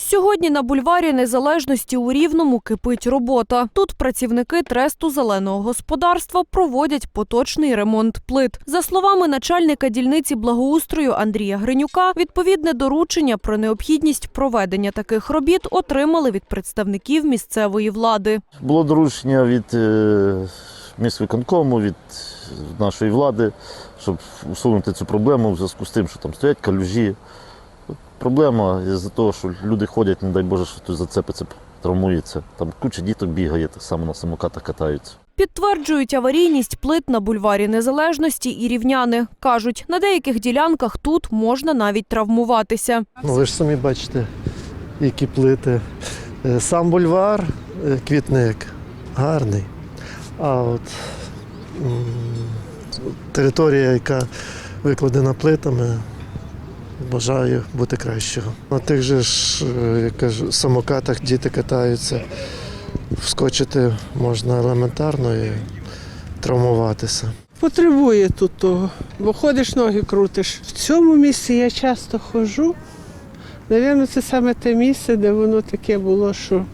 Сьогодні на бульварі Незалежності у Рівному кипить робота. Тут працівники тресту зеленого господарства проводять поточний ремонт плит. За словами начальника дільниці благоустрою Андрія Гринюка, відповідне доручення про необхідність проведення таких робіт отримали від представників місцевої влади. Було доручення від е, міськвиконкому, від нашої влади, щоб усунути цю проблему в зв'язку з тим, що там стоять калюжі. Проблема із-за того, що люди ходять, не дай Боже, що хтось зацепиться, травмується. Там куча діток бігає, так само на самокатах катаються. Підтверджують аварійність плит на бульварі Незалежності і рівняни. Кажуть, на деяких ділянках тут можна навіть травмуватися. Ну, ви ж самі бачите, які плити. Е, Сам бульвар, е, квітник гарний. А от територія, яка викладена плитами, бажаю бути кращого. На тих же ж е, я кажу, самокатах діти катаються. Вскочити можна елементарно і травмуватися. Потребує тут того, бо ходиш, ноги крутиш. В цьому місці я часто ходжу. Навірно, це саме те місце, де воно таке було, що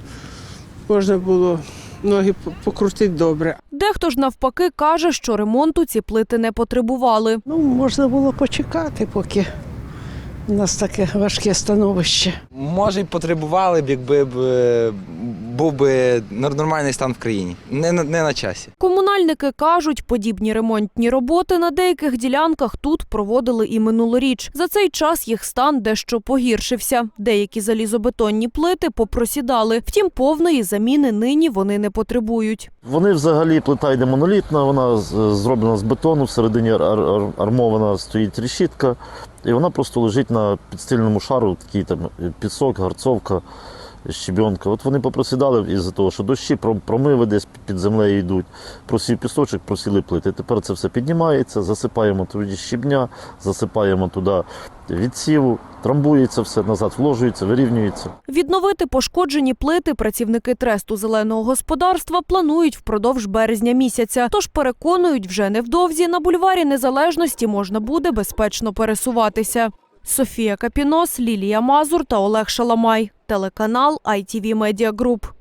можна було ноги покрутити добре. Дехто ж навпаки каже, що ремонту ці плити не потребували. Ну, можна було почекати, поки у нас таке важке становище. Може, й потребували б, якби б був би нормальний стан в країні. Не, на- не на часі. Комунальники кажуть, подібні ремонтні роботи на деяких ділянках тут проводили і минулоріч. За цей час їх стан дещо погіршився. Деякі залізобетонні плити попросідали. Втім, повної заміни нині вони не потребують. Вони взагалі плита йде монолітна, вона зроблена з бетону, всередині ар- ар- армована стоїть решітка, і вона просто лежить на підстильному шару, такий там пісок, гарцовка, щебенка. От вони попросідали із-за того, що дощі, пром- промиви десь під землею йдуть, просів пісочок, просіли плити. Тепер це все піднімається, засипаємо туди щебня, засипаємо туди відсіву, трамбується все назад, вложується, вирівнюється. Відновити пошкоджені плити працівники тресту зеленого господарства планують впродовж березня місяця. Тож переконують, вже невдовзі на бульварі Незалежності можна буде безпечно пересуватися. Софія Капінос, Лілія Мазур та Олег Шаламай. Телеканал ITV Media Group.